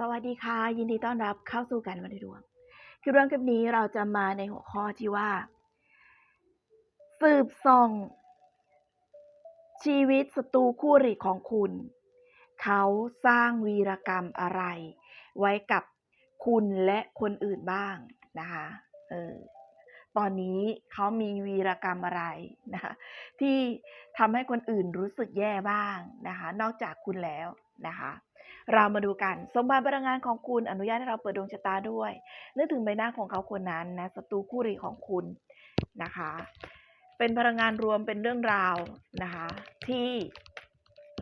สวัสดีค่ะ ยินดีต้อนรับเข้าสู่การวันดวง คือเรื่องคลิปนี้เราจะมาในหัวข้อที่ว่า สืบส่อง ชีวิตศัตรูคู่อริของคุณ เขาสร้างวีรกรรมอะไร ไว้กับคุณและคนอื่นบ้างนะคะเออตอนนี้เขามีวีรกรรมอะไรนะคะที่ทำให้คนอื่นรู้สึกแย่บ้างนะคะ นอกจากคุณแล้วนะคะ เรามาดูกันสมบัติพลังงานของคุณอนุญาตให้เราเปิดดวงชะตาด้วย นึกถึงใบหน้าของเขาคนนั้นนะศัตรูคู่ริของคุณนะคะ เป็นพลังงานรวมเป็นเรื่องราวนะคะ ที่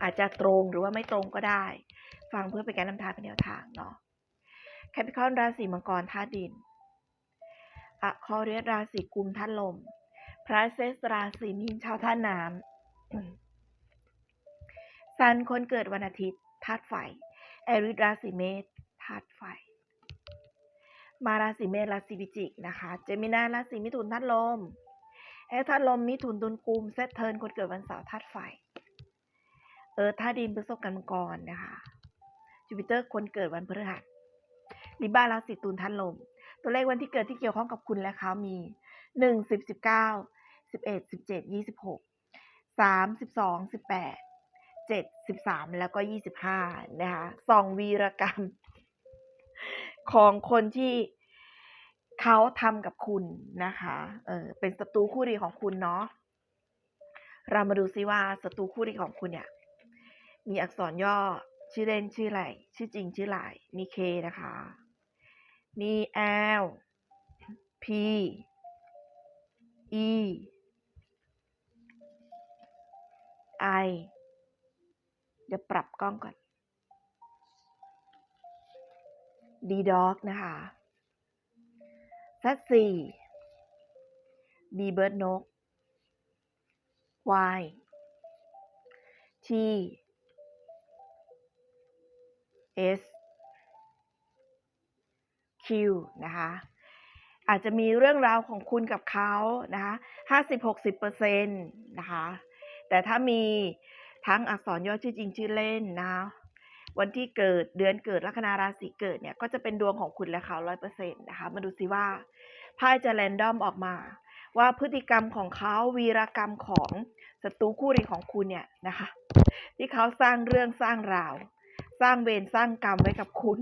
อาจจะตรงหรือว่าไม่ตรงก็ได้ ฟังเพื่อเป็นการนำทางเป็นแนวทางเนาะแคปิคอนราศีมังกรธาตุดินอะคอเรียสราศีกุมธาตุลม พระเซสราศีมีนชาวธาตุน้ำซันคนเกิดวันอาทิตย์ธาตุไฟ แอริสราศีเมษธาตุไฟ มาราศีเมษราศีพิจิกนะคะ เจมินาราศีมิถุนธาตุลม แอธาตุลมมิถุนตุลกุมเซตเทิร์นคนเกิดวันเสาร์ธาตุไฟ เออธาตุดินพฤษภกันมังกรนะคะจูปิเตอร์คนเกิดวันพฤหัสลิบาราศีตุลธาตุลม ตัวเลขวันที่เกิดที่เกี่ยวข้องกับคุณและเขามีหนึ่งสิบสิบเก้าสิบเอ็ดสิบเจ็ดยี่สิบหกสามสิบสองสิบแปด เจ็ดสิบสามแล้วก็ยี่สิบห้านะคะสองวีรกรรม ของคนที่เขาทำกับคุณนะคะ เออเป็นศัตรูคู่ริของคุณเนาะ เรามาดูซิว่าศัตรูคู่ริของคุณเนี่ย มีอักษรย่อชื่อเล่นชื่ออะไร ชื่อจริงชื่ออะไรมีเคนะคะ มี L P E I เดี๋ยวปรับกล้องก่อน D dog นะคะ Z สี่ B bird นก Y T S Q นะคะ อาจจะมีเรื่องราวของคุณกับเขานะคะห้าสิบหกสิบเปอร์เซ็นต์นะคะ แต่ถ้ามี ทั้งอักษรย่อชื่อจริงชื่อเล่นนะวันที่เกิดเดือนเกิดลัคนาราศีเกิดเนี่ยก็จะเป็นดวงของคุณและเขาร้อยเปอร์เซ็นต์นะคะ มาดูซิว่าไพ่จะแรนดอมออกมา ว่าพฤติกรรมของเขาวีรกรรมของศัตรูคู่ริของคุณเนี่ยนะคะ ที่เขาสร้างเรื่องสร้างราว สร้างเวรสร้างกรรมไว้กับคุณ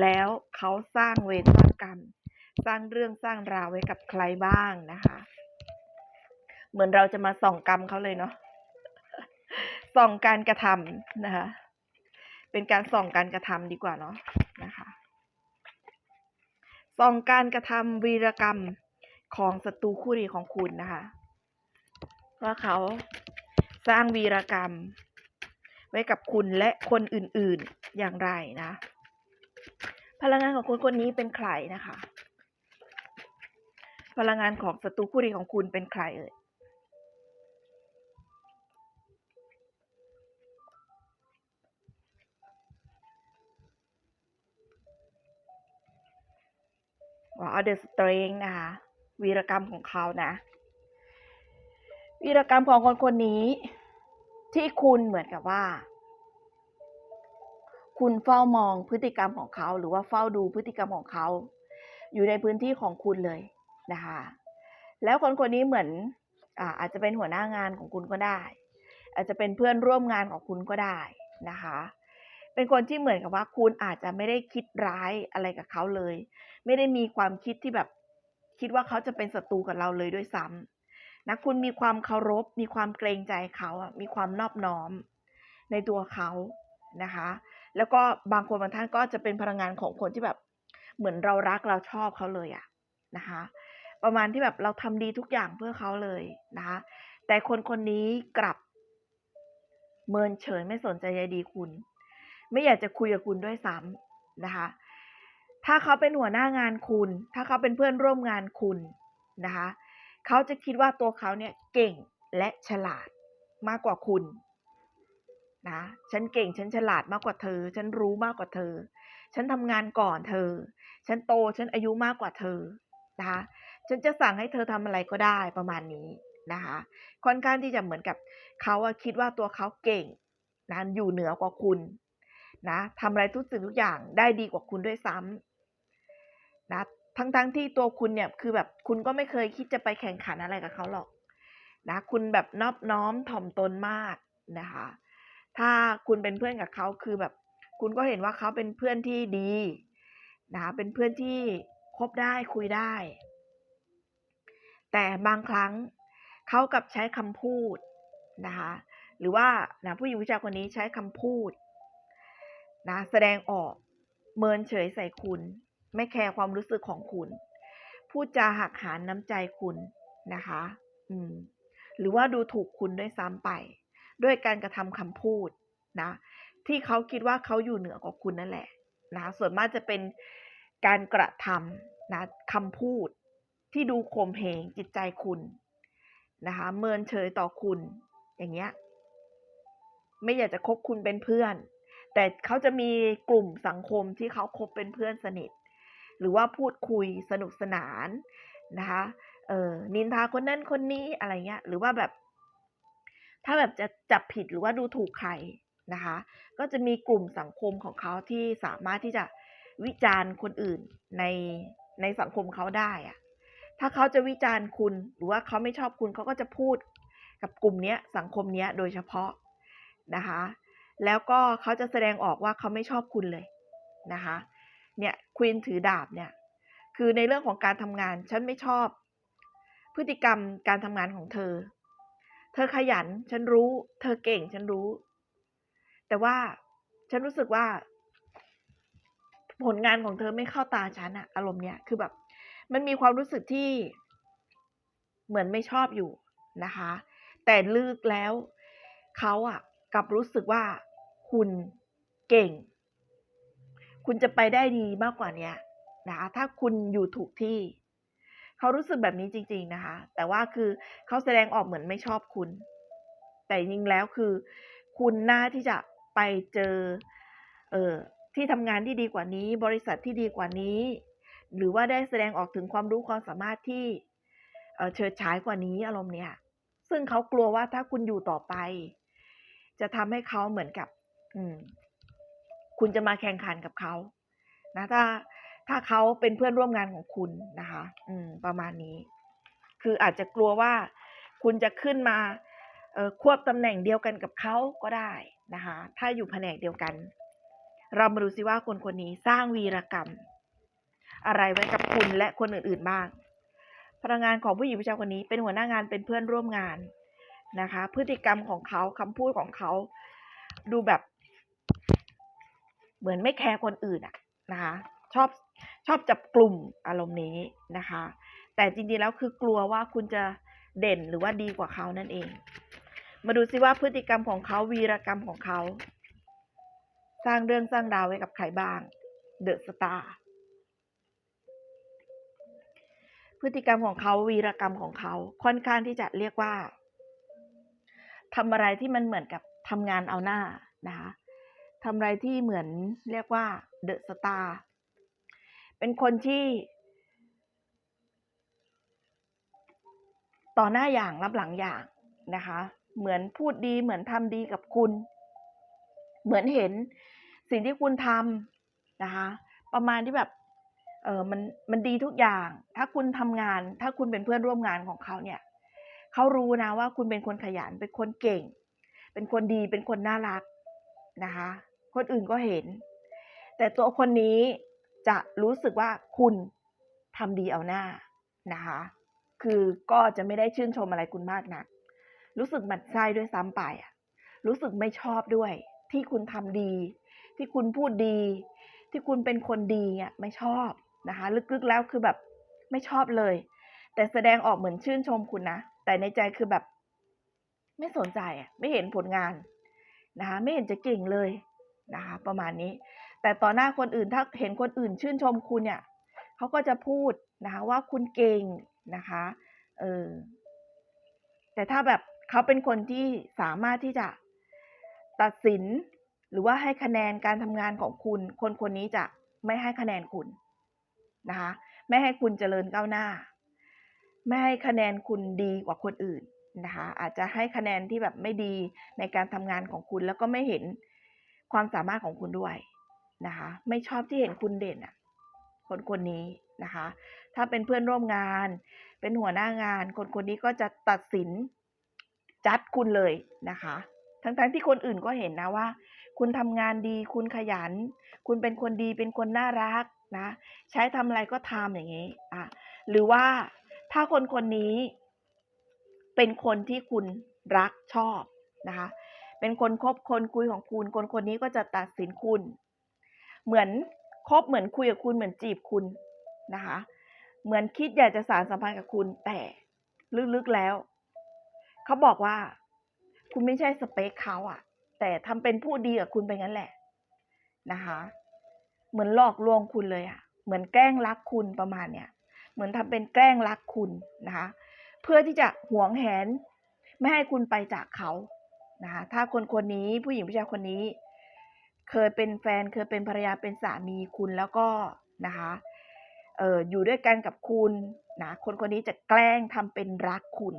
แล้วเขาสร้างเวรสร้างกรรม สร้างเรื่องสร้างราวไว้กับใครบ้างนะคะ เหมือนเราจะมาส่องกรรมเขาเลยเนาะ ส่องการกระทำนะคะ เป็นการส่องการกระทำดีกว่าเนาะนะคะส่องการกระทำวีรกรรมของศัตรูคู่ริของคุณนะคะว่าเขาสร้างวีรกรรม ไว้กับคุณและคนอื่นๆอย่างไรนะ พลังงานของคนคนนี้เป็นใครนะคะ พลังงานของศัตรูคู่ริของคุณเป็นใครเอ่ย ว่าเดอะสเตรงนะคะวีรกรรมของเขานะ วีรกรรมของคนคนนี้ ที่คุณเหมือนกับว่า คุณเฝ้ามองพฤติกรรมของเขา หรือว่าเฝ้าดูพฤติกรรมของเขา อยู่ในพื้นที่ของคุณเลยนะคะ แล้วคนคนนี้เหมือนอาอาจจะเป็นหัวหน้างานของคุณก็ได้ อาจจะเป็นเพื่อนร่วมงานของคุณก็ได้นะคะ เป็นคนที่เหมือนกับว่าคุณอาจจะไม่ได้คิดร้ายอะไรกับเขาเลย ไม่ได้มีความคิดที่แบบคิดว่าเขาจะเป็นศัตรูกับเราเลยด้วยซ้ำนะคุณมีความเคารพ มีความเกรงใจเขาอะมีความนอบน้อมในตัวเขานะคะ แล้วก็บางคนบางท่านก็จะเป็นพลังงานของคนที่แบบเหมือนเรารักเราชอบเขาเลยอะนะคะ ประมาณที่แบบเราทำดีทุกอย่างเพื่อเขาเลยนะคะ แต่คนคนนี้กลับเมินเฉยไม่สนใจใยดีคุณ ไม่อยากจะคุยกับคุณด้วยซ้ำนะคะ ถ้าเขาเป็นหัวหน้างานคุณ ถ้าเขาเป็นเพื่อนร่วมงานคุณนะคะเขาจะคิดว่าตัวเขาเนี่ยเก่งและฉลาดมากกว่าคุณนะฉันเก่งฉันฉลาดมากกว่าเธอ ฉันรู้มากกว่าเธอ ฉันทำงานก่อนเธอ ฉันโตฉันอายุมากกว่าเธอนะคะฉันจะสั่งให้เธอทำอะไรก็ได้ประมาณนี้นะคะค่อนข้างที่จะเหมือนกับเขาคิดว่าตัวเขาเก่งนะอยู่เหนือกว่าคุณ นะทำอะไรทุกสิ่งทุกอย่างได้ดีกว่าคุณด้วยซ้ำนะทั้งๆทที่ตัวคุณเนี่ยคือแบบคุณก็ไม่เคยคิดจะไปแข่งขันอะไรกับเขาหรอกนะคุณแบบนอบน้อมถ่อมตนมากนะคะ ถ้าคุณเป็นเพื่อนกับเขาคือแบบคุณก็เห็นว่าเขาเป็นเพื่อนที่ดีนะคะเป็นเพื่อนที่คบได้คุยได้ แต่บางครั้งเขากับใช้คำพูดนะคะหรือว่านะผู้หญิงผู้ชายคนนี้ใช้คำพูด นะแสดงออกเมินเฉยใส่คุณ ไม่แคร์ความรู้สึกของคุณพูดจาหักหานน้ำใจคุณนะคะ อืม หรือว่าดูถูกคุณด้วยซ้ำไป ด้วยการกระทำคำพูดนะ ที่เขาคิดว่าเขาอยู่เหนือกว่าคุณนั่นแหละนะส่วนมากจะเป็นการกระทำนะคำพูดที่ดูข่มเหงจิตใจคุณนะคะ เมินเฉยต่อคุณ อย่างเงี้ย ไม่อยากจะคบคุณเป็นเพื่อน แต่เขาจะมีกลุ่มสังคมที่เขาคบเป็นเพื่อนสนิท หรือว่าพูดคุยสนุกสนานนะคะเออนินทาคนนั้นคนนี้อะไรเงี้ยหรือว่าแบบ ถ้าแบบจะจับผิดหรือว่าดูถูกใครนะคะ ก็จะมีกลุ่มสังคมของเขาที่สามารถที่จะวิจารณ์คนอื่นในในสังคมเขาได้อะถ้าเขาจะวิจารณ์คุณ หรือว่าเขาไม่ชอบคุณเขาก็จะพูดกับกลุ่มเนี้ยสังคมเนี้ยโดยเฉพาะนะคะ แล้วก็เขาจะแสดงออกว่าเขาไม่ชอบคุณเลยนะคะ เนี่ยควีนถือดาบเนี่ย คือในเรื่องของการทำงานฉันไม่ชอบ พฤติกรรมการทำงานของเธอ เธอขยันฉันรู้ เธอเก่งฉันรู้ แต่ว่าฉันรู้สึกว่า ผลงานของเธอไม่เข้าตาฉันอะอารมณ์เนี้ยคือแบบ มันมีความรู้สึกที่เหมือนไม่ชอบอยู่นะคะ แต่ลึกแล้วเขาอะ กับรู้สึกว่าคุณเก่ง คุณจะไปได้ดีมากกว่านี้นะคะถ้าคุณอยู่ถูกที่ เขารู้สึกแบบนี้จริง ๆนะคะ แต่ว่าคือเขาแสดงออกเหมือนไม่ชอบคุณ แต่จริงแล้วคือ คุณน่าที่จะไปเจอเออที่ทำงานที่ดีกว่านี้ บริษัทที่ดีกว่านี้ หรือว่าได้แสดงออกถึงความรู้ความสามารถที่เเฉิดฉายกว่านี้อารมณ์เนี้ยซึ่งเขากลัวว่าถ้าคุณอยู่ต่อไป จะทำให้เขาเหมือนกับ อืม คุณจะมาแข่งขันกับเขานะถ้าถ้าเขาเป็นเพื่อนร่วมงานของคุณนะคะ อืม ประมาณนี้ คืออาจจะกลัวว่าคุณจะขึ้นมาเออควบตำแหน่งเดียวกันกับเขาก็ได้นะคะ ถ้าอยู่แผนกเดียวกัน เรามาดูซิว่าคนคนนี้สร้างวีรกรรม อะไรไว้กับคุณและคนอื่นๆบ้างพนักงานของผู้หญิงผู้ชายคนนี้เป็นหัวหน้างานเป็นเพื่อนร่วมงาน นะคะ พฤติกรรมของเขาคำพูดของเขา ดูแบบ เหมือนไม่แคร์คนอื่นอะนะคะชอบชอบจับกลุ่มอารมณ์นี้นะคะ แต่จริงๆแล้วคือกลัวว่าคุณจะเด่นหรือว่าดีกว่าเขานั่นเอง มาดูซิว่าพฤติกรรมของเขาวีรกรรมของเขา สร้างเรื่องสร้างราวไว้กับใครบ้างเดอะสตาร์พฤติกรรมของเขาวีรกรรมของเขาค่อนข้างที่จะเรียกว่า ทำอะไรที่มันเหมือนกับทำงานเอาหน้านะคะทำอะไรที่เหมือนเรียกว่าเดอะสตาร์เป็นคนที่ ต่อหน้าอย่างรับหลังอย่างนะคะ เหมือนพูดดีเหมือนทำดีกับคุณ เหมือนเห็นสิ่งที่คุณทำนะคะ ประมาณที่แบบเออมันมันดีทุกอย่าง ถ้าคุณทำงาน ถ้าคุณเป็นเพื่อนร่วมงานของเขาเนี่ย เขารู้นะว่าคุณเป็นคนขยัน เป็นคนเก่ง เป็นคนดี เป็นคนน่ารักนะคะ คนอื่นก็เห็น แต่ตัวคนนี้จะรู้สึกว่าคุณทำดีเอาหน้านะคะ คือก็จะไม่ได้ชื่นชมอะไรคุณมากนะัก รู้สึกหมันไส้ด้วยซ้ำไปอะรู้สึกไม่ชอบด้วย ที่คุณทำดี ที่คุณพูดดี ที่คุณเป็นคนดีอะไม่ชอบนะคะ ลึกๆแล้วคือแบบไม่ชอบเลย แต่แสดงออกเหมือนชื่นชมคุณนะ แต่ในใจคือแบบ ไม่สนใจอะไม่เห็นผลงานนะคะไม่เห็นจะเก่งเลยนะคะประมาณนี้ แต่ต่อหน้าคนอื่นถ้าเห็นคนอื่นชื่นชมคุณเนี่ยเขาก็จะพูดนะคะว่าคุณเก่งนะคะเออแต่ถ้าแบบเขาเป็นคนที่สามารถที่จะตัดสินหรือว่าให้คะแนนการทำงานของคุณ คนคนนี้จะไม่ให้คะแนนคุณนะคะไม่ให้คุณเจริญก้าวหน้า ไม่ให้คะแนนคุณดีกว่าคนอื่นนะคะอาจจะให้คะแนนที่แบบไม่ดีในการทำงานของคุณแล้วก็ไม่เห็นความสามารถของคุณด้วยนะคะ ไม่ชอบที่เห็นคุณเด่นอะคนคนนี้นะคะ ถ้าเป็นเพื่อนร่วมงาน เป็นหัวหน้างาน คนคนนี้ก็จะตัดสินจัดคุณเลยนะคะ ทั้งๆที่คนอื่นก็เห็นนะว่า คุณทำงานดี คุณขยัน คุณเป็นคนดีเป็นคนน่ารักนะ ใช้ทำอะไรก็ทำอย่างนี้อะหรือว่า ถ้าคนคนนี้ เป็นคนที่คุณรักชอบนะคะ เป็นคนคบคนคุยของคุณ คนคนนี้ก็จะตัดสินคุณ เหมือนคบเหมือนคุยกับคุณเหมือนจีบคุณนะคะ เหมือนคิดอยากจะสารสัมพันธ์กับคุณแต่ลึกๆแล้ว เขาบอกว่า คุณไม่ใช่สเปคเขาอะแต่ทำเป็นผู้ดีกับคุณไปงั้นแหละนะคะ เหมือนหลอกลวงคุณเลยอะเหมือนแกล้งรักคุณประมาณเนี้ย เหมือนทำเป็นแกล้งรักคุณนะคะ เพื่อที่จะหวงแหนไม่ให้คุณไปจากเขานะคะถ้าคนคนนี้ผู้หญิงผู้ชายคนนี้ เคยเป็นแฟนเคยเป็นภรรยาเป็นสามีคุณแล้วก็นะคะเอออยู่ด้วยกันกับคุณนะคนคนนี้จะแกล้งทำเป็นรักคุณ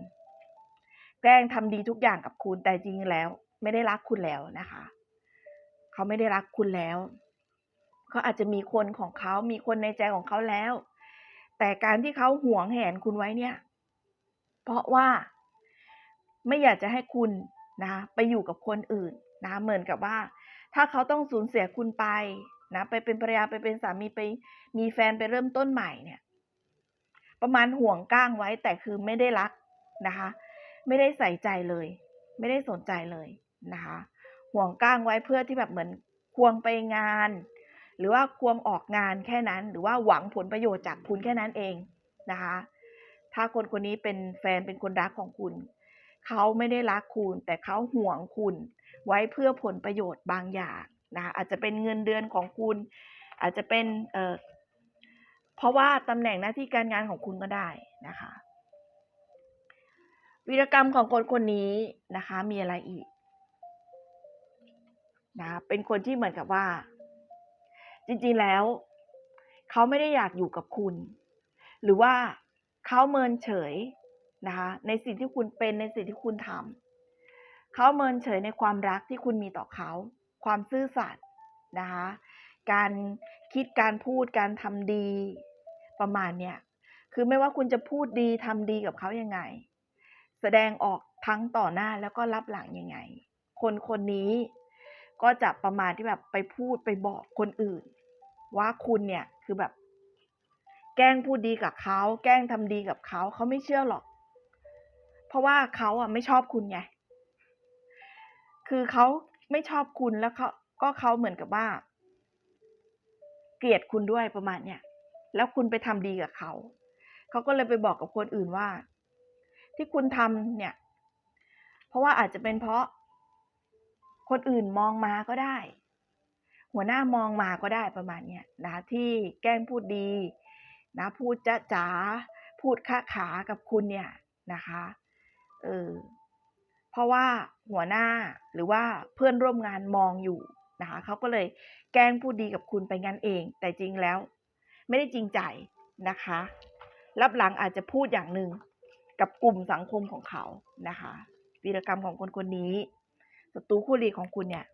แกล้งทำดีทุกอย่างกับคุณแต่จริงแล้ว ไม่ได้รักคุณแล้วนะคะ เขาไม่ได้รักคุณแล้วเขาอาจจะมีคนของเขามีคนในใจของเขาแล้ว แต่การที่เขาห่วงแหนคุณไว้เนี่ย เพราะว่าไม่อยากจะให้คุณนะไปอยู่กับคนอื่นนะเหมือนกับว่า ถ้าเขาต้องสูญเสียคุณไปนะไปเป็นภรรยาไปเป็นสามีไปมีแฟนไปเริ่มต้นใหม่เนี่ย ประมาณห่วงก้างไว้แต่คือไม่ได้รักนะคะ ไม่ได้ใส่ใจเลย ไม่ได้สนใจเลยนะคะ ห่วงก้างไว้เพื่อที่แบบเหมือนควงไปงาน หรือว่าควงออกงานแค่นั้น หรือว่าหวังผลประโยชน์จากคุณแค่นั้นเองนะคะ ถ้าคนคนนี้เป็นแฟนเป็นคนรักของคุณ เขาไม่ได้รักคุณ แต่เขาห่วงคุณ ไว้เพื่อผลประโยชน์บางอย่างนะคะอาจจะเป็นเงินเดือนของคุณ อาจจะเป็นเอ่อเพราะว่าตำแหน่งหน้าที่การงานของคุณก็ได้นะคะวีรกรรมของคนคนนี้นะคะ มีอะไรอีกนะเป็นคนที่เหมือนกับว่า จริงๆแล้ว เขาไม่ได้อยากอยู่กับคุณ หรือว่าเขาเมินเฉยนะคะในสิ่งที่คุณเป็นในสิ่งที่คุณทำเขาเมินเฉยในความรักที่คุณมีต่อเขา ความซื่อสัตย์นะคะการคิดการพูดการทำดีประมาณเนี้ยคือไม่ว่าคุณจะพูดดีทำดีกับเขายังไง แสดงออกทั้งต่อหน้าแล้วก็รับหลังยังไง คนคนนี้ก็จะประมาณที่แบบไปพูดไปบอกคนอื่น ว่าคุณเนี่ยคือแบบ แกล้งพูดดีกับเขา แกล้งทำดีกับเขา เขาไม่เชื่อหรอก เพราะว่าเขาอะไม่ชอบคุณไง คือเขาไม่ชอบคุณแล้วเขาก็เขาเหมือนกับว่า เกลียดคุณด้วยประมาณเนี้ยแล้วคุณไปทำดีกับเขา เขาก็เลยไปบอกกับคนอื่นว่า ที่คุณทำเนี่ย เพราะว่าอาจจะเป็นเพราะคนอื่นมองมาก็ได้ หัวหน้ามองมาก็ได้ประมาณเนี้ยนะที่แกล้งพูดดีนะพูดจ้าจ๋าพูดค้าขากับคุณเนี่ยนะคะเออเพราะว่าหัวหน้าหรือว่าเพื่อนร่วมงานมองอยู่นะคะเขาก็เลยแกล้งพูดดีกับคุณไปงั้นเอง แต่จริงแล้ว ไม่ได้จริงใจนะคะรับหลังอาจจะพูดอย่างหนึ่งกับกลุ่มสังคมของเขานะคะวีรกรรมของคนคนนี้ศัตรูคู่หลีของคุณเนี่ย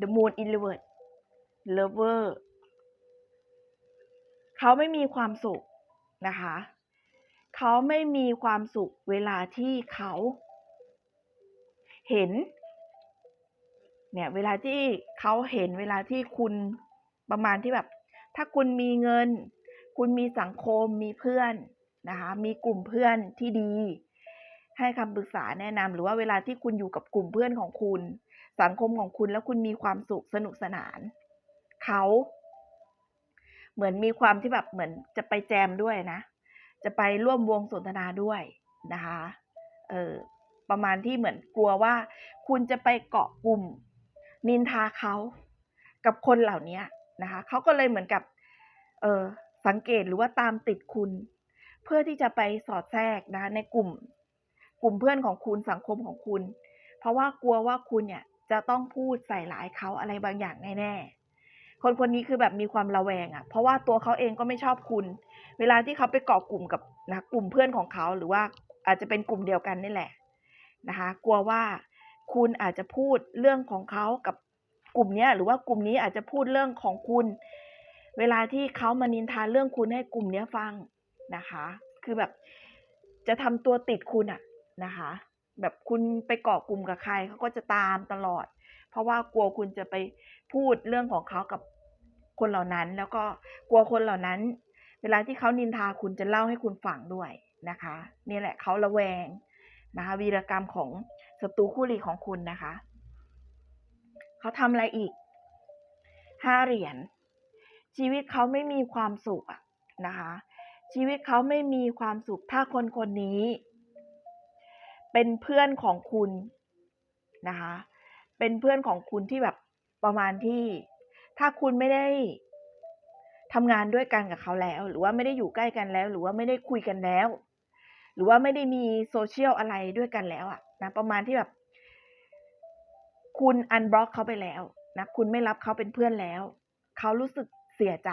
The Moon in Reverse Lover เขาไม่มีความสุขนะคะ เขาไม่มีความสุขเวลาที่เขาเห็น เนี่ยเวลาที่เขาเห็นเวลาที่คุณประมาณที่แบบ ถ้าคุณมีเงิน คุณมีสังคมมีเพื่อนนะคะ มีกลุ่มเพื่อนที่ดี ให้คำปรึกษาแนะนำหรือว่าเวลาที่คุณอยู่กับกลุ่มเพื่อนของคุณ สังคมของคุณแล้วคุณมีความสุขสนุกสนานเขาเหมือนมีความที่แบบเหมือนจะไปแจมด้วยนะ จะไปร่วมวงสนทนาด้วยนะคะเออประมาณที่เหมือนกลัวว่า คุณจะไปเกาะกลุ่ม นินทาเขากับคนเหล่านี้นะคะเขาก็เลยเหมือนกับเออสังเกตหรือว่าตามติดคุณ เพื่อที่จะไปสอดแทรกนะในกลุ่ม กลุ่มเพื่อนของคุณสังคมของคุณ เพราะว่ากลัวว่าคุณเนี่ย จะต้องพูดใส่ร้ายเขาอะไรบางอย่างแน่ๆ คนคนนี้คือแบบมีความระแวงอะ่ะ เพราะว่าตัวเขาเองก็ไม่ชอบคุณ เวลาที่เขาไปเกาะกลุ่มกับนะกลุ่มเพื่อนของเขาหรือว่าอาจจะเป็นกลุ่มเดียวกันนี่แหละนะคะ กลัวว่าคุณอาจจะพูดเรื่องของเขากับกลุ่มนี้หรือว่ากลุ่มนี้อาจจะพูดเรื่องของคุณ เวลาที่เขามานินทาเรื่องคุณให้กลุ่มนี้ฟังนะคะ คือแบบจะทำตัวติดคุณอะนะคะ แบบคุณไปเกาะกลุ่มกับใครเขาก็จะตามตลอด เพราะว่ากลัวคุณจะไปพูดเรื่องของเขากับคนเหล่านั้น แล้วก็กลัวคนเหล่านั้น เวลาที่เขานินทาคุณจะเล่าให้คุณฟังด้วยนะคะนี่แหละเขาระแวงนะคะวีรกรรมของศัตรูคู่หลีของคุณนะคะเขาทำอะไรอีกห้าเหรียญชีวิตเขาไม่มีความสุขนะคะชีวิตเขาไม่มีความสุขถ้าคนคนนี้ เป็นเพื่อนของคุณนะคะ เป็นเพื่อนของคุณที่แบบประมาณที่ ถ้าคุณไม่ได้ทำงานด้วยกันกับเขาแล้ว หรือว่าไม่ได้อยู่ใกล้กันแล้ว หรือว่าไม่ได้คุยกันแล้ว หรือว่าไม่ได้มีโซเชียลอะไรด้วยกันแล้วอะนะประมาณที่แบบ คุณอันบล็อกเขาไปแล้วนะคุณไม่รับเขาเป็นเพื่อนแล้ว เขารู้สึกเสียใจ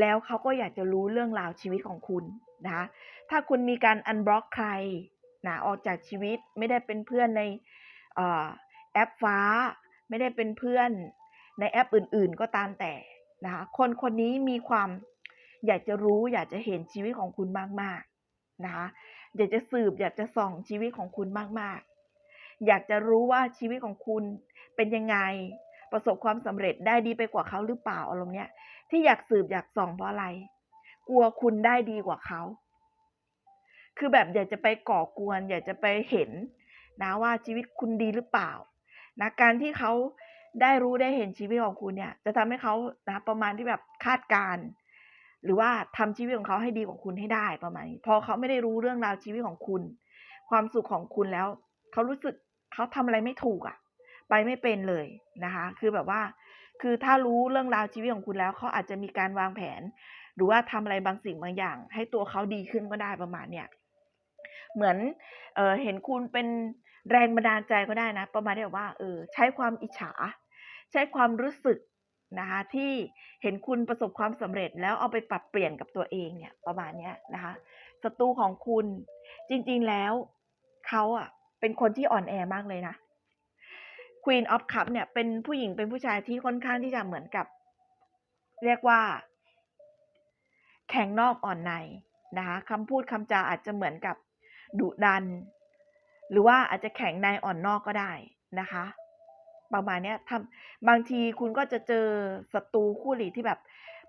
แล้วเขาก็อยากจะรู้เรื่องราวชีวิตของคุณนะคะถ้าคุณมีการอันบล็อกใคร นะออกจากชีวิตไม่ได้เป็นเพื่อนในอแอปฟ้า ไม่ได้เป็นเพื่อนในแอปอื่น ๆ ก็ตามแต่นะคะคนคนนี้มีความอยากจะรู้อยากจะเห็นชีวิตของคุณมากๆนะคะอยากจะสืบอยากจะส่องชีวิตของคุณมากๆ อยากจะรู้ว่าชีวิตของคุณเป็นยังไงประสบความสำเร็จได้ดีไปกว่าเขาหรือเปล่าอารมณ์เนี้ยที่อยากสืบอยากส่องเพราะอะไร กลัวคุณได้ดีกว่าเขา คือแบบอยากจะไปก่อกวน อยากจะไปเห็นนะว่าชีวิตคุณดีหรือเปล่านะการที่เขาได้รู้ได้เห็นชีวิตของคุณเนี่ย จะทำให้เขานะประมาณที่แบบคาดการ์หรือว่าทำชีวิตของเขาให้ดีกว่าคุณให้ได้ประมาณนี้พอเขาไม่ได้รู้เรื่องราวชีวิตของคุณ ความสุขของคุณแล้ว เขารู้สึกเขาทำอะไรไม่ถูกอะ่ะ ไปไม่เป็นเลยนะคะ คือแบบว่า คือถ้ารู้เรื่องราวชีวิตของคุณแล้วเขาอาจจะมีการวางแผน หรือว่าทำอะไรบางสิ่งบางอย่าง ให้ตัวเขาดีขึ้นก็ได้ประมาณเนี้ย เหมือนเออเห็นคุณเป็นแรงบันดาลใจก็ได้นะ ประมาณที่แบบว่าเออใช้ความอิจฉา ใช้ความรู้สึกนะคะที่เห็นคุณประสบความสำเร็จแล้วเอาไปปรับเปลี่ยนกับตัวเองเนี่ยประมาณนี้นะคะศัตรูของคุณจริงๆแล้วเขาอะเป็นคนที่อ่อนแอมากเลยนะ Queen of Cup เนี่ยเป็นผู้หญิงเป็นผู้ชายที่ค่อนข้างที่จะเหมือนกับ เรียกว่า แข็งนอกอ่อนในนะคะคำพูดคำจาอาจจะเหมือนกับ ดุดัน หรือว่าอาจจะแข็งในอ่อนนอกก็ได้นะคะ ประมาณนี้ทำบางทีคุณก็จะเจอศัตรูคู่หลีที่แบบ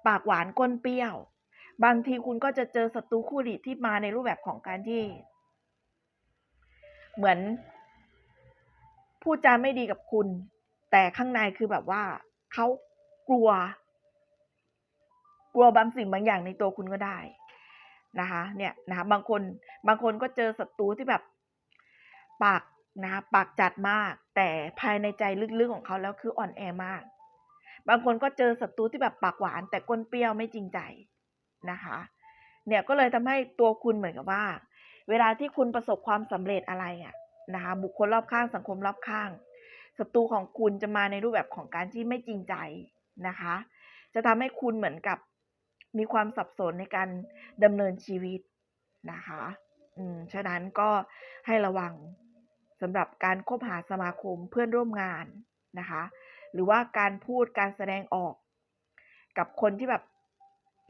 ปากหวานก้นเปรี้ยว บางทีคุณก็จะเจอศัตรูคู่หลีที่มาในรูปแบบของการที่ เหมือนพูดจาไม่ดีกับคุณ แต่ข้างในคือแบบว่าเขากลัว กลัวบางสิ่งบางอย่างในตัวคุณก็ได้ นะคะเนี่ยนะคะบางคนบางคนก็เจอศัตรูที่แบบปากนะคะปากจัดมาก แต่ภายในใจลึกๆของเขาแล้วคืออ่อนแอมาก บางคนก็เจอศัตรูที่แบบปากหวาน แต่ก้นเปรี้ยวไม่จริงใจนะคะ เนี่ยก็เลยทำให้ตัวคุณเหมือนกับว่า เวลาที่คุณประสบความสำเร็จอะไรอะ่ะนะคะบุคคลรอบข้างสังคมรอบข้างศัตรูของคุณจะมาในรูปแบบของการที่ไม่จริงใจนะคะ จะทำให้คุณเหมือนกับ มีความสับสนในการดำเนินชีวิตนะคะ อืม ฉะนั้นก็ให้ระวังสำหรับการคบหาสมาคมเพื่อนร่วมงานนะคะ หรือว่าการพูดการแสดงออก กับคนที่แบบ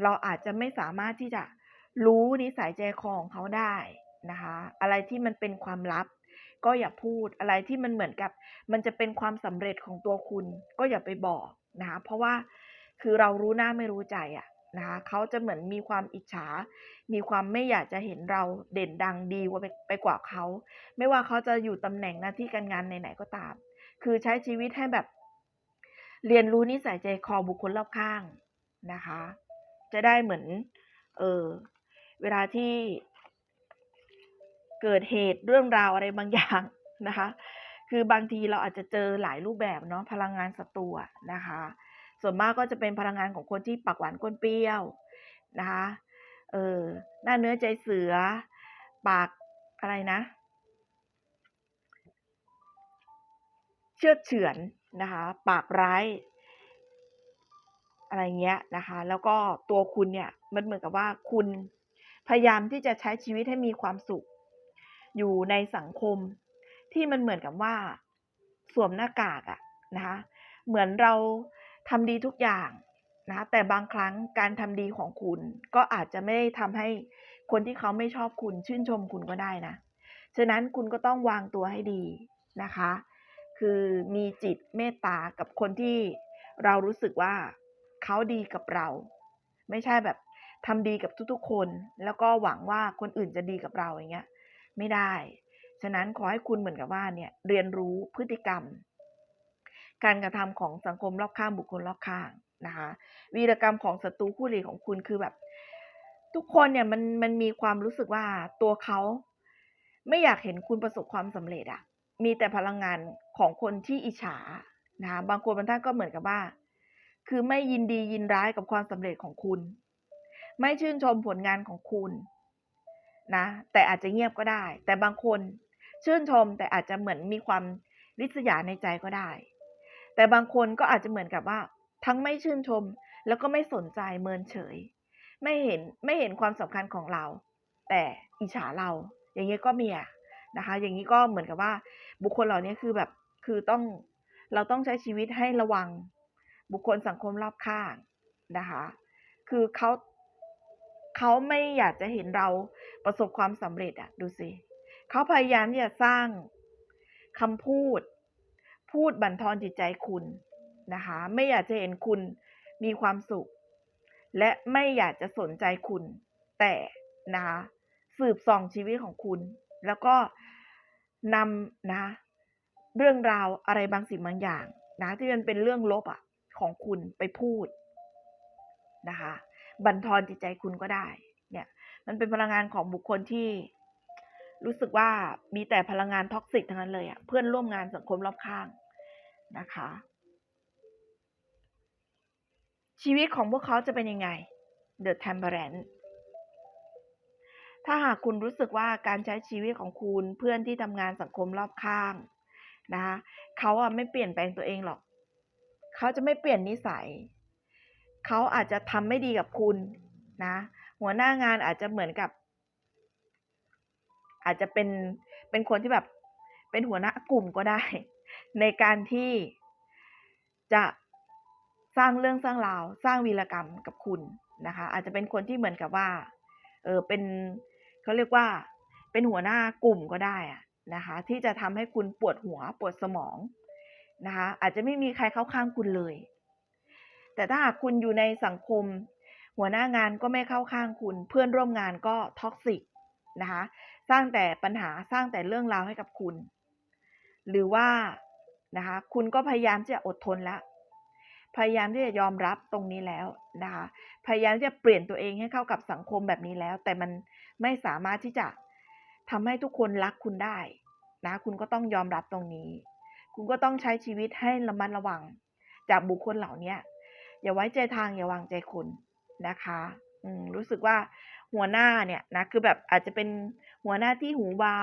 เราอาจจะไม่สามารถที่จะรู้นิสัยใจคอของเขาได้นะคะ อะไรที่มันเป็นความลับ ก็อย่าพูดอะไรที่มันเหมือนกับ มันจะเป็นความสำเร็จของตัวคุณ ก็อย่าไปบอกนะคะ เพราะว่าคือเรารู้หน้าไม่รู้ใจอะ นะคะเขาจะเหมือนมีความอิจฉา มีความไม่อยากจะเห็นเราเด่นดังดีกว่าไปไปกว่าเขา ไม่ว่าเขาจะอยู่ตำแหน่งหน้าที่การงานไหนๆก็ตาม คือใช้ชีวิตให้แบบ เรียนรู้นิสัยใจคอบุคคลรอบข้างนะคะ จะได้เหมือน เออเวลาที่เกิดเหตุเรื่องราวอะไรบางอย่างนะคะ คือบางทีเราอาจจะเจอหลายรูปแบบเนาะพลังงานศัตรูนะคะ ส่วนมากก็จะเป็นพลังงานของคนที่ปากหวานก้นเปรี้ยวนะคะเออหน้าเนื้อใจเสือ ปากอะไรนะ เชื่อเฉือนนะคะ ปากร้าย อะไรเงี้ยนะคะ แล้วก็ตัวคุณเนี่ยมันเหมือนกับว่าคุณพยายามที่จะใช้ชีวิตให้มีความสุข อยู่ในสังคมที่มันเหมือนกับว่า สวมหน้ากากอะนะคะ เหมือนเรา ทำดีทุกอย่างนะแต่บางครั้งการทำดีของคุณก็อาจจะไม่ได้ทำให้คนที่เขาไม่ชอบคุณชื่นชมคุณก็ได้นะ ฉะนั้นคุณก็ต้องวางตัวให้ดีนะคะ คือมีจิตเมตตากับคนที่เรารู้สึกว่าเขาดีกับเรา ไม่ใช่แบบทำดีกับทุกๆ คน แล้วก็หวังว่าคนอื่นจะดีกับเราอย่างเงี้ย ไม่ได้ ฉะนั้นขอให้คุณเหมือนกับว่าเนี่ยเรียนรู้พฤติกรรม การกระทำของสังคมรอบข้างบุคคลรอบข้างนะคะวีรกรรมของศัตรูคู่หลีของคุณคือแบบ ทุกคนเนี่ยมันมันมีความรู้สึกว่าตัวเขาไม่อยากเห็นคุณประสบความสำเร็จอะมีแต่พลังงานของคนที่อิจฉานะคะบางคนบางท่านก็เหมือนกับว่า คือไม่ยินดียินร้ายกับความสำเร็จของคุณ ไม่ชื่นชมผลงานของคุณนะแต่อาจจะเงียบก็ได้ แต่บางคนชื่นชมแต่อาจจะเหมือนมีความริษยาในใจก็ได้ แต่บางคนก็อาจจะเหมือนกับว่า ทั้งไม่ชื่นชม แล้วก็ไม่สนใจเมินเฉย ไม่เห็นไม่เห็นความสำคัญของเรา แต่อิจฉาเรา อย่างนี้ก็มีอะนะคะ อย่างนี้ก็เหมือนกับว่า บุคคลเหล่านี้คือแบบคือต้องเราต้องใช้ชีวิตให้ระวัง บุคคลสังคมรอบข้างนะคะ คือเขาเขาไม่อยากจะเห็นเราประสบความสำเร็จอะดูสิเขาพยายามที่จะสร้างคำพูด พูดบั่นทอนจิตใจคุณนะคะ ไม่อยากจะเห็นคุณมีความสุข และไม่อยากจะสนใจคุณ แต่นะคะสืบส่องชีวิตของคุณ แล้วก็นำนะ เรื่องราวอะไรบางสิ่งบางอย่างนะที่มันเป็นเรื่องลบอะของคุณไปพูดนะคะ บั่นทอนจิตใจคุณก็ได้ เนี่ย มันเป็นพลังงานของบุคคลที่ รู้สึกว่ามีแต่พลังงานท็อกซิกทั้งนั้นเลยอะเพื่อนร่วมงานสังคมรอบข้างนะคะ ชีวิตของพวกเขาจะเป็นยังไง The Temperance ถ้าหากคุณรู้สึกว่าการใช้ชีวิตของคุณเพื่อนที่ทำงานสังคมรอบข้างนะคะเขาอะไม่เปลี่ยนแปลงตัวเองหรอก เขาจะไม่เปลี่ยนนิสัย เขาอาจจะทำไม่ดีกับคุณนะ หัวหน้างานอาจจะเหมือนกับ อาจจะเป็นเป็นคนที่แบบเป็นหัวหน้ากลุ่มก็ได้ ในการที่จะสร้างเรื่องสร้างราว สร้างวีรกรรมกับคุณนะคะ อาจจะเป็นคนที่เหมือนกับว่าเออเป็นเขาเรียกว่าเป็นหัวหน้ากลุ่มก็ได้อะนะคะ ที่จะทำให้คุณปวดหัวปวดสมองนะคะ อาจจะไม่มีใครเข้าข้างคุณเลย แต่ถ้าหากคุณอยู่ในสังคม หัวหน้างานก็ไม่เข้าข้างคุณ เพื่อนร่วมงานก็ท็อกซิก นะคะ สร้างแต่ปัญหาสร้างแต่เรื่องราวให้กับคุณ หรือว่านะคะคุณก็พยายามที่จะอดทนแล้วพยายามที่จะยอมรับตรงนี้แล้วนะคะ พยายามที่จะเปลี่ยนตัวเองให้เข้ากับสังคมแบบนี้แล้ว แต่มันไม่สามารถที่จะทำให้ทุกคนรักคุณได้นะ คุณก็ต้องยอมรับตรงนี้ คุณก็ต้องใช้ชีวิตให้ระมัดระวัง จากบุคคลเหล่านี้อย่าไว้ใจทางอย่าวางใจคุณนะคะ อืมรู้สึกว่า หัวหน้าเนี่ยนะคือแบบอาจจะเป็นหัวหน้าที่หูเบา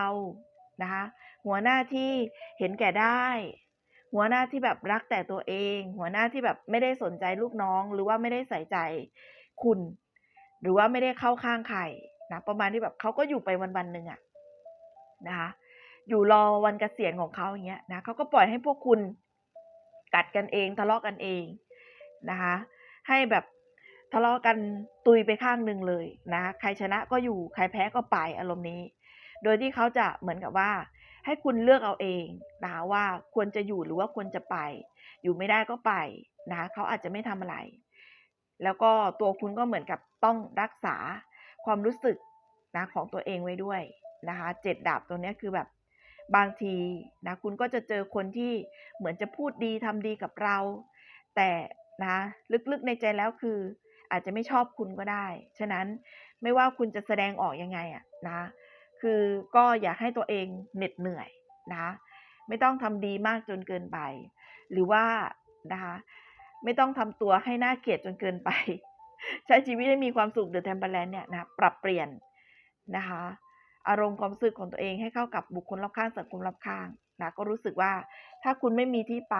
นะคะหัวหน้าที่เห็นแก่ได้ หัวหน้าที่แบบรักแต่ตัวเอง หัวหน้าที่แบบไม่ได้สนใจลูกน้อง หรือว่าไม่ได้ใส่ใจคุณ หรือว่าไม่ได้เข้าข้างใครนะประมาณที่แบบเขาก็อยู่ไปวันๆหนึ่งอะนะคะอยู่รอวันเกษียณของเขาอย่างเงี้ยนะเขาก็ปล่อยให้พวกคุณกัดกันเองทะเลาะกันเองนะคะให้แบบ ทะเลาะกันตุยไปข้างหนึ่งเลยนะใครชนะก็อยู่ใครแพ้ก็ไปอารมณ์นี้ โดยที่เขาจะเหมือนกับว่า ให้คุณเลือกเอาเองนะว่าควรจะอยู่หรือว่าควรจะไป อยู่ไม่ได้ก็ไปนะเขาอาจจะไม่ทำอะไร แล้วก็ตัวคุณก็เหมือนกับต้องรักษาความรู้สึกนะของตัวเองไว้ด้วยนะคะเจ็ดดาบตรงนี้คือแบบบางทีนะคุณก็จะเจอคนที่เหมือนจะพูดดีทำดีกับเรา แต่นะลึกๆในใจแล้วคือ อาจจะไม่ชอบคุณก็ได้ ฉะนั้นไม่ว่าคุณจะแสดงออกยังไงอะนะ คือก็อย่าให้ตัวเองเหน็ดเหนื่อยนะ ไม่ต้องทำดีมากจนเกินไป หรือว่านะคะไม่ต้องทำตัวให้น่าเกลียดจนเกินไป ใช้ชีวิตให้มีความสุขเดอะเทมเปอร์แลนเนี่ยนะปรับเปลี่ยนนะคะอารมณ์ความรู้สึกของตัวเองให้เข้ากับบุคคลรอบข้างสังคมรอบข้างนะก็รู้สึกว่าถ้าคุณไม่มีที่ไป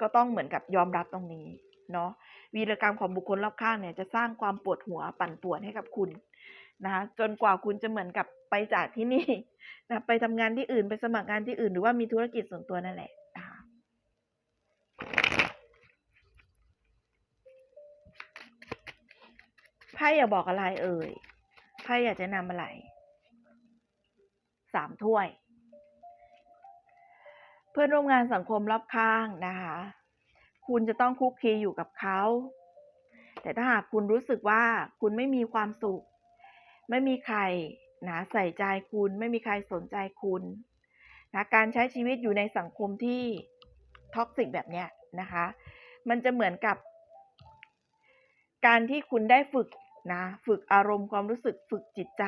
ก็ต้องเหมือนกับยอมรับตรงนี้ เนาะวีรกรรมของบุคคลรอบข้างเนี่ยจะสร้างความปวดหัวปั่นป่วนให้กับคุณนะคะจนกว่าคุณจะเหมือนกับไปจากที่นี่นะไปทำงานที่อื่นไปสมัครงานที่อื่น หรือว่ามีธุรกิจส่วนตัวนั่นแหละนะคะไพ่อยากบอกอะไรเอ่ยไพ่อยากจะนำอะไรสามถ้วย เพื่อนร่วมงานสังคมรอบข้างนะคะ คุณจะต้องคุกคีอยู่กับเขา แต่ถ้าหากคุณรู้สึกว่าคุณไม่มีความสุข ไม่มีใครนะใส่ใจคุณ ไม่มีใครสนใจคุณนะการใช้ชีวิตอยู่ในสังคมที่ท็อกซิกแบบเนี้ยนะคะ มันจะเหมือนกับ การที่คุณได้ฝึกนะฝึกอารมณ์ความรู้สึกฝึกจิตใจ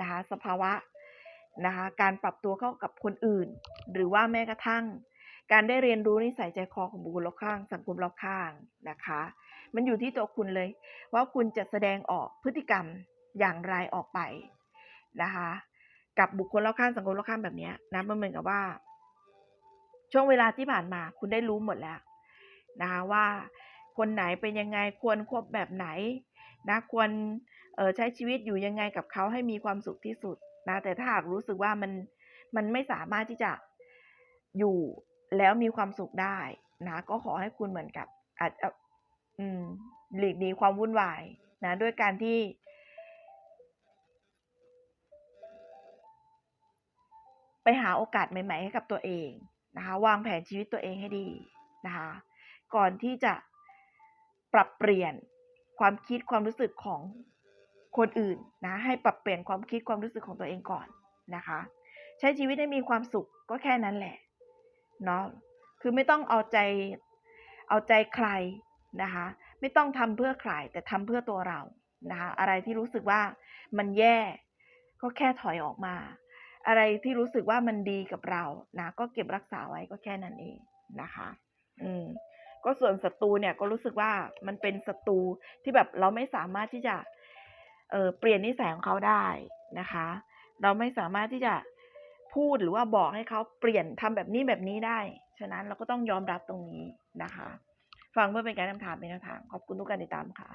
นะคะสภาวะนะคะการปรับตัวเข้ากับคนอื่น หรือว่าแม้กระทั่ง การได้เรียนรู้นิสัยใจคอของบุคคลรอบข้าง สังคมรอบข้างนะคะ มันอยู่ที่ตัวคุณเลย ว่าคุณจะแสดงออกพฤติกรรมอย่างไรออกไปนะคะ กับบุคคลรอบข้างสังคมรอบข้างแบบนี้นะมันเหมือนกับว่า ช่วงเวลาที่ผ่านมา คุณได้รู้หมดแล้วนะคะว่าคนไหนเป็นยังไงควรควบแบบไหนนะควรใช้ชีวิตอยู่ยังไงกับเขาให้มีความสุขที่สุดนะแต่ถ้าหากรู้สึกว่ามันมันไม่สามารถที่จะอยู่ แล้วมีความสุขได้นะ ก็ขอให้คุณเหมือนกับ อาจจะหลีกหนีความวุ่นวายนะด้วยการที่ ไปหาโอกาสใหม่ ๆ ให้กับตัวเองนะคะ วางแผนชีวิตตัวเองให้ดีนะคะ ก่อนที่จะปรับเปลี่ยนความคิดความรู้สึกของคนอื่นนะ ให้ปรับเปลี่ยนความคิดความรู้สึกของตัวเองก่อนนะคะ ใช้ชีวิตให้มีความสุขก็แค่นั้นแหละ เนาะคือไม่ต้องเอาใจเอาใจใครนะคะ ไม่ต้องทำเพื่อใครแต่ทำเพื่อตัวเรานะคะ อะไรที่รู้สึกว่ามันแย่ก็แค่ถอยออกมา อะไรที่รู้สึกว่ามันดีกับเรานะก็เก็บรักษาไว้ก็แค่นั้นเองนะคะ อืมก็ส่วนศัตรูเนี่ยก็รู้สึกว่ามันเป็นศัตรูที่แบบเราไม่สามารถที่จะเออเปลี่ยนนิสัยของเขาได้นะคะ เราไม่สามารถที่จะ พูดหรือว่าบอกให้เขาเปลี่ยนทำแบบนี้แบบนี้ได้ ฉะนั้นเราก็ต้องยอมรับตรงนี้นะคะ ฟังเพื่อเป็นการนำทางเป็นแนวทาง ขอบคุณทุกการติดตามค่ะ